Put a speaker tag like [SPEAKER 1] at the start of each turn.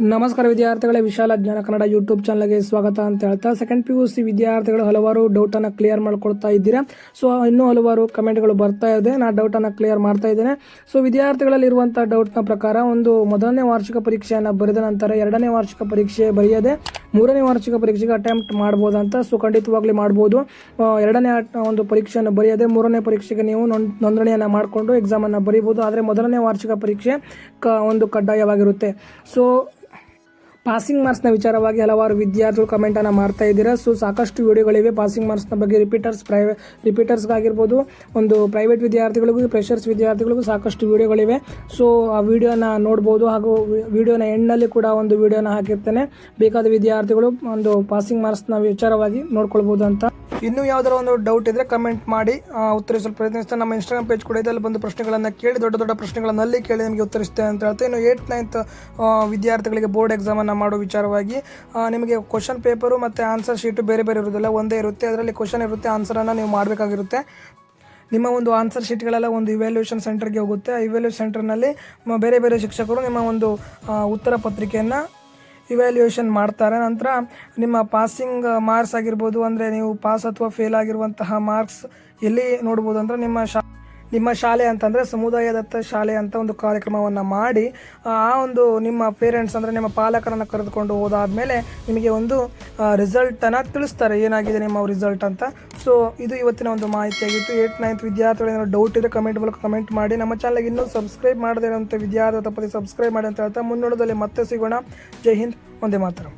[SPEAKER 1] ನಮಸ್ಕಾರ ವಿದ್ಯಾರ್ಥಿಗಳೇ, ವಿಶಾಲ ಜ್ಞಾನ ಕನ್ನಡ ಯೂಟ್ಯೂಬ್ ಚಾನಲ್ಗೆ ಸ್ವಾಗತ ಅಂತ ಹೇಳ್ತಾ ಸೆಕೆಂಡ್ ಪಿ ಯು ಸಿ ವಿದ್ಯಾರ್ಥಿಗಳು ಹಲವಾರು ಡೌಟನ್ನು ಕ್ಲಿಯರ್ ಮಾಡ್ಕೊಳ್ತಾ ಇದ್ದೀರಾ. ಸೊ ಇನ್ನೂ ಹಲವಾರು ಕಮೆಂಟ್ಗಳು ಬರ್ತಾ ಇದೆ ನಾನು ಡೌಟನ್ನು ಕ್ಲಿಯರ್ ಮಾಡ್ತಾ ಇದ್ದೇನೆ. ಸೊ ವಿದ್ಯಾರ್ಥಿಗಳಲ್ಲಿ ಇರುವಂಥ ಡೌಟ್ನ ಪ್ರಕಾರ, ಒಂದು ಮೊದಲನೇ ವಾರ್ಷಿಕ ಪರೀಕ್ಷೆಯನ್ನು ಬರೆದ ನಂತರ ಎರಡನೇ ವಾರ್ಷಿಕ ಪರೀಕ್ಷೆ ಬರೆಯದೆ, ಮೂರನೇ ವಾರ್ಷಿಕ ಪರೀಕ್ಷೆಗೆ ಅಟೆಂಪ್ಟ್ ಮಾಡ್ಬೋದಂತ ಸೊ ಖಂಡಿತವಾಗ್ಲಿ ಮಾಡ್ಬೋದು. ಎರಡನೇ ಒಂದು ಪರೀಕ್ಷೆಯನ್ನು ಬರೆಯದೆ, ಮೂರನೇ ಪರೀಕ್ಷೆಗೆ ನೀವು ನೋಂದ್- ನೋಂದಣಿಯನ್ನು ಮಾಡಿಕೊಂಡು ಎಕ್ಸಾಮನ್ನು ಬರೀಬೋದು. ಆದರೆ, ಮೊದಲನೇ ವಾರ್ಷಿಕ ಪರೀಕ್ಷೆ ಕ, ಒಂದು ಕಡ್ಡಾಯವಾಗಿರುತ್ತೆ. ಸೊ ಪಾಸಿಂಗ್ ಮಾರ್ಕ್ಸ್ನ ವಿಚಾರವಾಗಿ ಹಲವಾರು ವಿದ್ಯಾರ್ಥಿಗಳು ಕಮೆಂಟನ್ನು ಮಾಡ್ತಾ ಇದ್ದೀರಾ. ಸೊ ಸಾಕಷ್ಟು ವಿಡಿಯೋಗಳಿವೆ. ಪಾಸಿಂಗ್ ಮಾರ್ಕ್ಸ್ನ ಬಗ್ಗೆ ರಿಪೀಟರ್ಸ್ ಪ್ರೈವೇ ರಿಪೀಟರ್ಸ್ಗಾಗಿರ್ಬೋದು ಒಂದು ಪ್ರೈವೇಟ್ ವಿದ್ಯಾರ್ಥಿಗಳಿಗೂ ಫ್ರೆಷರ್ಸ್ ವಿದ್ಯಾರ್ಥಿಗಳಿಗೂ ಸಾಕಷ್ಟು ವಿಡಿಯೋಗಳಿವೆ. ಸೊ ಆ ವಿಡಿಯೋನ ನೋಡ್ಬೋದು. ಹಾಗೂ ವಿಡಿಯೋನ ಎಂಡ್ನಲ್ಲಿ ಕೂಡ ಒಂದು ವಿಡಿಯೋನ ಹಾಕಿರ್ತೇನೆ. ಬೇಕಾದ ವಿದ್ಯಾರ್ಥಿಗಳು ಒಂದು ಪಾಸಿಂಗ್ ಮಾರ್ಕ್ಸ್ನ ವಿಚಾರವಾಗಿ ನೋಡ್ಕೊಳ್ಬೋದು ಅಂತ. ಇನ್ನೂ ಯಾವ್ದಾರ ಒಂದು ಡೌಟ್ ಇದ್ರೆ ಕಮೆಂಟ್ ಮಾಡಿ. ಉತ್ತರಿಸಲು ಪ್ರಯತ್ನಿಸ್ತಾ ನಮ್ಮ ಇನ್ಸ್ಟಾಗ್ರಾಮ್ ಪೇಜ್ ಕೂಡ ಇದೆ. ಅಲ್ಲಿ ಬಂದು ಪ್ರಶ್ನೆಗಳನ್ನು ಕೇಳಿ, ದೊಡ್ಡ ದೊಡ್ಡ ಪ್ರಶ್ನೆಗಳನ್ನು ಅಲ್ಲಿ ಕೇಳಿ ನಿಮಗೆ ಉತ್ತರಿಸ್ತೇನೆ ಅಂತ ಹೇಳ್ತಾ ಇನ್ನು ಏಟ್ ನೈನ್ತ್ ವಿದ್ಯಾರ್ಥಿಗಳಿಗೆ ಬೋರ್ಡ್ ಎಕ್ಸಾಮನ್ನು ಮಾಡೋ ವಿಚಾರವಾಗಿ ನಿಮಗೆ ಕ್ವಶನ್ ಪೇಪರು ಮತ್ತು ಆನ್ಸರ್ ಶೀಟು ಬೇರೆ ಬೇರೆ ಇರೋದಿಲ್ಲ ಒಂದೇ ಇರುತ್ತೆ. ಅದರಲ್ಲಿ ಕ್ವಶನ್ ಇರುತ್ತೆ ಆನ್ಸರನ್ನು ನೀವು ಮಾಡಬೇಕಾಗಿರುತ್ತೆ. ನಿಮ್ಮ ಒಂದು ಆನ್ಸರ್ ಶೀಟ್ಗಳೆಲ್ಲ ಒಂದು ಇವ್ಯಾಲ್ಯೂಯೇಷನ್ ಸೆಂಟರ್ಗೆ ಹೋಗುತ್ತೆ. ಆ ಇವ್ಯಾಲ್ಯೂಯೇಷನ್ ಸೆಂಟರ್ನಲ್ಲಿ ಬೇರೆ ಬೇರೆ ಶಿಕ್ಷಕರು ನಿಮ್ಮ ಒಂದು ಉತ್ತರ ಪತ್ರಿಕೆಯನ್ನು ಇವ್ಯಾಲ್ಯೂಯೇಷನ್ ಮಾಡ್ತಾರೆ. ನಂತರ ನಿಮ್ಮ ಪಾಸಿಂಗ್ ಮಾರ್ಕ್ಸ್ ಆಗಿರ್ಬೋದು, ಅಂದರೆ ನೀವು ಪಾಸ್ ಅಥವಾ ಫೇಲ್ ಆಗಿರುವಂತಹ ಮಾರ್ಕ್ಸ್ ಎಲ್ಲಿ ನೋಡ್ಬೋದು ಅಂದರೆ ನಿಮ್ಮ ಶಾ ನಿಮ್ಮ ಶಾಲೆ ಅಂತಂದರೆ ಸಮುದಾಯ ದತ್ತ ಶಾಲೆ ಅಂತ ಒಂದು ಕಾರ್ಯಕ್ರಮವನ್ನು ಮಾಡಿ, ಆ ಒಂದು ನಿಮ್ಮ ಪೇರೆಂಟ್ಸ್ ಅಂದರೆ ನಿಮ್ಮ ಪಾಲಕರನ್ನು ಕರೆದುಕೊಂಡು ಹೋದಾದ್ಮೇಲೆ ನಿಮಗೆ ಒಂದು ರಿಸಲ್ಟನ್ನು ತಿಳಿಸ್ತಾರೆ. ಏನಾಗಿದೆ ನಿಮ್ಮ ರಿಸಲ್ಟ್ ಅಂತ. ಸೊ ಇದು ಇವತ್ತಿನ ಒಂದು ಮಾಹಿತಿಯಾಗಿತ್ತು. ಏಟ್ ನೈನ್ತ್ ವಿದ್ಯಾರ್ಥಿಗಳು ಡೌಟ್ ಇದ್ರೆ ಕಮೆಂಟ್ ಮೂಲಕ ಕಮೆಂಟ್ ಮಾಡಿ. ನಮ್ಮ ಚಾನಲ್ಗೆ ಇನ್ನೂ ಸಬ್ಸ್ಕ್ರೈಬ್ ಮಾಡದೇ ಇರೋಂಥ ವಿದ್ಯಾರ್ಥಿ ತಪ್ಪದೆ ಸಬ್ಸ್ಕ್ರೈಬ್ ಮಾಡಿ ಅಂತ ಹೇಳ್ತಾ ಮುನ್ನೋಡದಲ್ಲಿ ಮತ್ತೆ ಸಿಗೋಣ. ಜೈ ಹಿಂದ್. ಒಂದೇ ಮಾತರಂ.